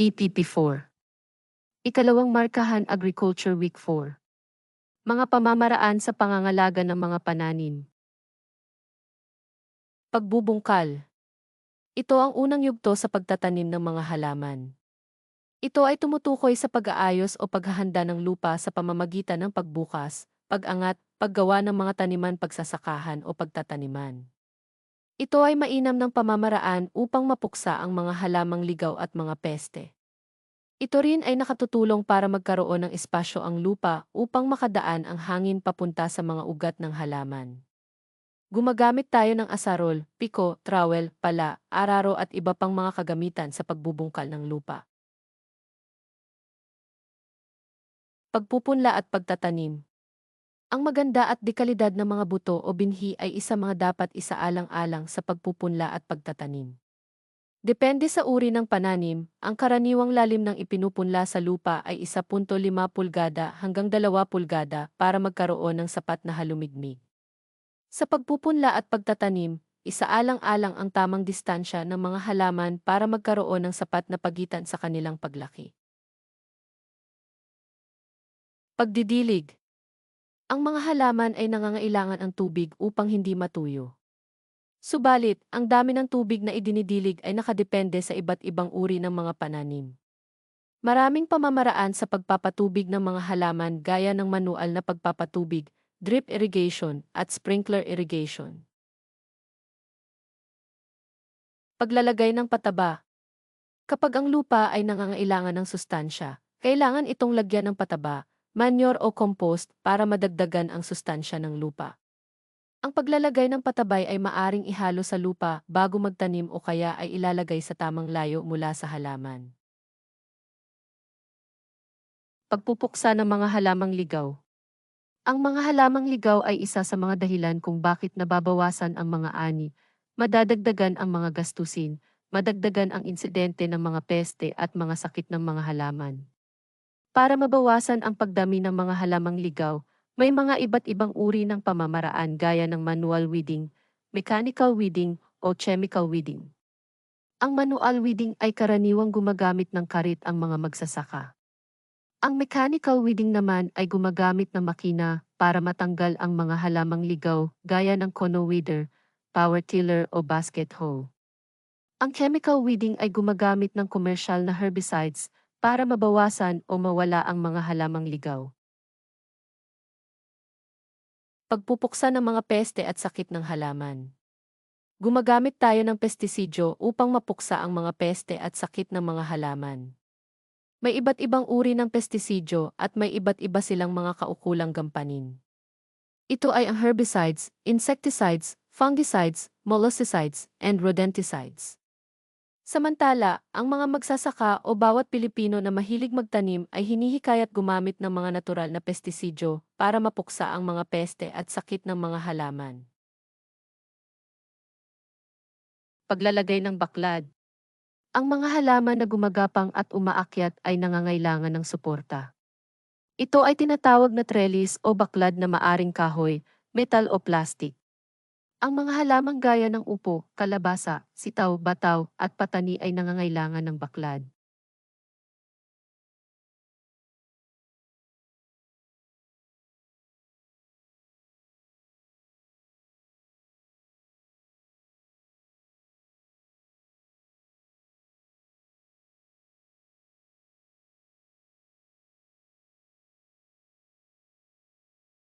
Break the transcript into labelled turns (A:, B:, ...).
A: PPP4 Ikalawang Markahan Agriculture Week 4 Mga pamamaraan sa pangangalaga ng mga pananim Pagbubungkal Ito ang unang yugto sa pagtatanim ng mga halaman. Ito ay tumutukoy sa pag-aayos o paghahanda ng lupa sa pamamagitan ng pagbukas, pag-angat, paggawa ng mga taniman pagsasakahan o pagtataniman. Ito ay mainam ng pamamaraan upang mapuksa ang mga halamang ligaw at mga peste. Ito rin ay nakatutulong para magkaroon ng espasyo ang lupa upang makadaan ang hangin papunta sa mga ugat ng halaman. Gumagamit tayo ng asarol, piko, trowel, pala, araro at iba pang mga kagamitan sa pagbubungkal ng lupa. Pagpupunla at pagtatanim ang maganda at dekalidad ng mga buto o binhi ay isa mga dapat isaalang-alang sa pagpupunla at pagtatanim. Depende sa uri ng pananim, ang karaniwang lalim ng ipinupunla sa lupa ay 1.5 pulgada hanggang 2 pulgada para magkaroon ng sapat na halumigmig. Sa pagpupunla at pagtatanim, isaalang-alang ang tamang distansya ng mga halaman para magkaroon ng sapat na pagitan sa kanilang paglaki. Pagdidilig ang mga halaman ay nangangailangan ng tubig upang hindi matuyo. Subalit, ang dami ng tubig na idinidilig ay nakadepende sa iba't ibang uri ng mga pananim. Maraming pamamaraan sa pagpapatubig ng mga halaman gaya ng manual na pagpapatubig, drip irrigation, at sprinkler irrigation. Paglalagay ng pataba Kapag ang lupa ay nangangailangan ng sustansya, kailangan itong lagyan ng pataba, manure o compost para madagdagan ang sustansya ng lupa. Ang paglalagay ng patabay ay maaring ihalo sa lupa bago magtanim o kaya ay ilalagay sa tamang layo mula sa halaman. Pagpupuksa ng mga halamang ligaw Ang mga halamang ligaw ay isa sa mga dahilan kung bakit nababawasan ang mga ani, madadagdagan ang mga gastusin, madagdagan ang insidente ng mga peste at mga sakit ng mga halaman. Para mabawasan ang pagdami ng mga halamang ligaw, may mga iba't ibang uri ng pamamaraan gaya ng manual weeding, mechanical weeding, o chemical weeding. Ang manual weeding ay karaniwang gumagamit ng karit ang mga magsasaka. Ang mechanical weeding naman ay gumagamit ng makina para matanggal ang mga halamang ligaw gaya ng cono weeder, power tiller o basket hoe. Ang chemical weeding ay gumagamit ng commercial na herbicides para mabawasan o mawala ang mga halamang ligaw. Pagpupuksa ng mga peste at sakit ng halaman. Gumagamit tayo ng pestisidyo upang mapuksa ang mga peste at sakit ng mga halaman. May iba't ibang uri ng pestisidyo at may iba't iba silang mga kaukulang gampanin. Ito ay ang herbicides, insecticides, fungicides, molluscicides, and rodenticides. Samantala, ang mga magsasaka o bawat Pilipino na mahilig magtanim ay hinihikayat gumamit ng mga natural na pestisidyo para mapuksa ang mga peste at sakit ng mga halaman. Paglalagay ng baklad Ang mga halaman na gumagapang at umaakyat ay nangangailangan ng suporta. Ito ay tinatawag na trellis o baklad na maaring kahoy, metal o plastic. Ang mga halamang gaya ng upo, kalabasa, sitaw, bataw, at patani ay nangangailangan ng baklad.